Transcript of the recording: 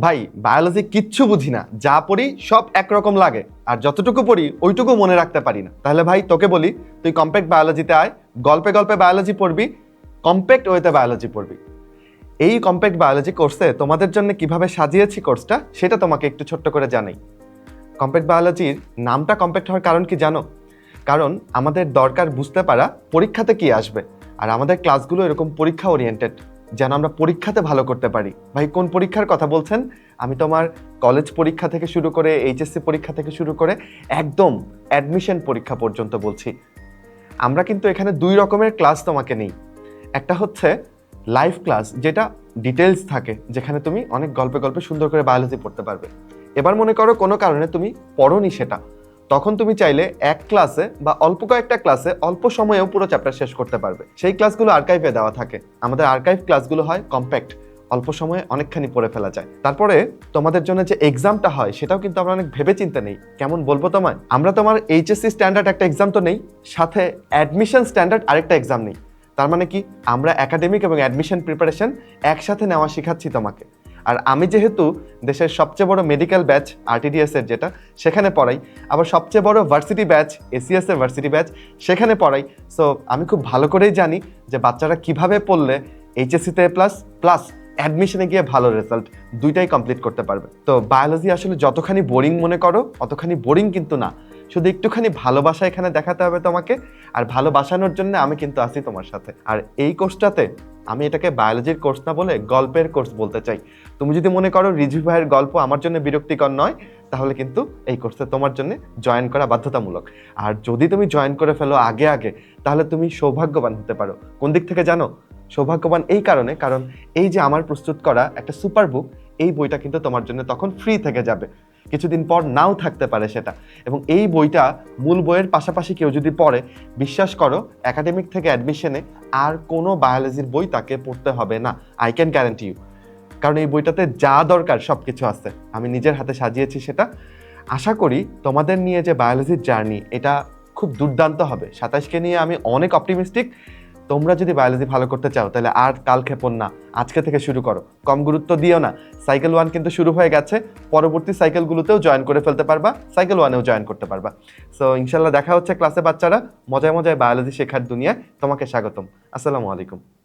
ভাই বায়োলজি কিচ্ছু বুঝি না। যা পড়ি সব একরকম লাগে। আর যতটুকু পড়ি, ওইটুকু মনে রাখতে পারি না। তাহলে ভাই, তোকে বলি, তুই কম্প্যাক্ট বায়োলজিতে আয়, গল্পে গল্পে বায়োলজি পড়বি কম্প্যাক্ট ওয়েতে বায়োলজি পড়বি। এই কম্প্যাক্ট বায়োলজি কোর্সে তোমাদের জন্য কীভাবে সাজিয়েছি কোর্সটা সেটা তোমাকে একটু ছোট্ট করে জানাই। কম্প্যাক্ট বায়োলজির নামটা কম্প্যাক্ট হওয়ার কারণ কি জানো? কারণ আমাদের দরকার বুঝতে পারা পরীক্ষাতে কি আসবে। আর আমাদের ক্লাসগুলো এরকম পরীক্ষা ওরিয়েন্টেড যেন আমরা পরীক্ষাতে ভালো করতে পারি। ভাই, কোন পরীক্ষার কথা বলছেন? আমি তোমার কলেজ পরীক্ষা থেকে শুরু করে এইচএসসি পরীক্ষা থেকে শুরু করে, একদম অ্যাডমিশন পরীক্ষা পর্যন্ত বলছি। আমরা কিন্তু এখানে দুই রকমের ক্লাস তোমাকে নেই। একটা হচ্ছে লাইভ ক্লাস যেটা ডিটেলস থাকে, যেখানে তুমি অনেক গল্পে গল্পে সুন্দর করে বায়োলজি পড়তে পারবে। এবার মনে করো কোনো কারণে তুমি পড়োনি সেটা। তখন তুমি চাইলে এক ক্লাসে বা অল্প কয়েকটা ক্লাসে অল্প সময়েও পুরো চ্যাপ্টার শেষ করতে পারবে। সেই ক্লাসগুলো আর্কাইভে দেওয়া থাকে। আমাদের আর্কাইভ ক্লাসগুলো হয় কম্প্যাক্ট অল্প সময়ে অনেকখানি পড়ে ফেলা যায়। তারপরে তোমাদের জন্য যে এক্সামটা হয়, সেটাও কিন্তু আমরা অনেক ভেবে চিন্তে নেই। কেমন বলব তোমায়? আমরা তোমার এইচএসসি স্ট্যান্ডার্ড একটা এক্সাম তো নেই, সাথে অ্যাডমিশন স্ট্যান্ডার্ড আরেকটা এক্সাম নেই। তার মানে কি? আমরা একাডেমিক এবং অ্যাডমিশন প্রিপারেশন একসাথে নেওয়া শেখাচ্ছি তোমাকে। আর আমি যেহেতু দেশের সবচেয়ে বড় মেডিকেল ব্যাচ আরটিডিএস এর যেটা, সেখানে পড়াই। আবার সবচেয়ে বড় ভার্সিটি ব্যাচ এসিএস এর ভার্সিটি ব্যাচ সেখানে পড়াই। সো আমি খুব ভালো করেই জানি যে বাচ্চারা কীভাবে পড়লে এইচএসসিতে প্লাস প্লাস অ্যাডমিশনে গিয়ে ভালো রেজাল্ট দুইটাই কমপ্লিট করতে পারবে। তো বায়োলজি আসলে যতখানি বোরিং মনে করো, অতখানি বোরিং কিন্তু না। শুধু একটুখানি ভালোবাসা এখানে দেখাতে হবে তোমাকে, আর ভালোবাসানোর জন্য আমি কিন্তু আছি তোমার সাথে। আর এই কোর্সটাতে আমি এটাকে বায়োলজির কোর্স না বলে গল্পের কোর্স বলতে চাই। তুমি যদি মনে করো রিজু ভাইয়ের গল্প আমার জন্য বিরক্তিকর নয়, তাহলে কিন্তু এই কোর্সে তোমার জন্য জয়েন করা বাধ্যতামূলক। আর যদি তুমি জয়েন করে ফেলো আগে আগে, তাহলে তুমি সৌভাগ্যবান হতে পারো। কোন দিক থেকে জানো? সৌভাগ্যবান এই কারণে, কারণ এই যে আমার প্রস্তুত করা একটা সুপার বুক এই বইটা কিন্তু তোমার জন্য তখন ফ্রি থেকে যাবে। কিছুদিন পর নাও থাকতে পারে সেটা। এবং এই বইটা মূল বইয়ের পাশাপাশি কেউ যদি পড়ে, বিশ্বাস করো একাডেমিক থেকে অ্যাডমিশনে আর কোনো বায়োলজির বই তাকে পড়তে হবে না। আই ক্যান গ্যারান্টি ইউ কারণ এই বইটাতে যা দরকার সব কিছু আছে। আমি নিজের হাতে সাজিয়েছি সেটা। আশা করি তোমাদের নিয়ে যে বায়োলজির জার্নি এটা খুব দুর্দান্ত হবে। সাতাশকে নিয়ে আমি অনেক অপটিমিস্টিক তোমরা যদি বায়োলজি ভালো করতে চাও, তাহলে আর কাল ক্ষেপণ না। আজকে থেকে শুরু করো। কম গুরুত্ব দিও না। সাইকেল ওয়ান কিন্তু শুরু হয়ে গেছে। পরবর্তী সাইকেলগুলোতেও জয়েন করে ফেলতে পারবা। সাইকেল ওয়ানেও জয়েন করতে পারবা। সো ইনশাল্লাহ দেখা হচ্ছে ক্লাসে বাচ্চারা। মজায় মজায় বায়োলজি শেখার দুনিয়ায়। তোমাকে স্বাগতম। আসসালামু আলাইকুম।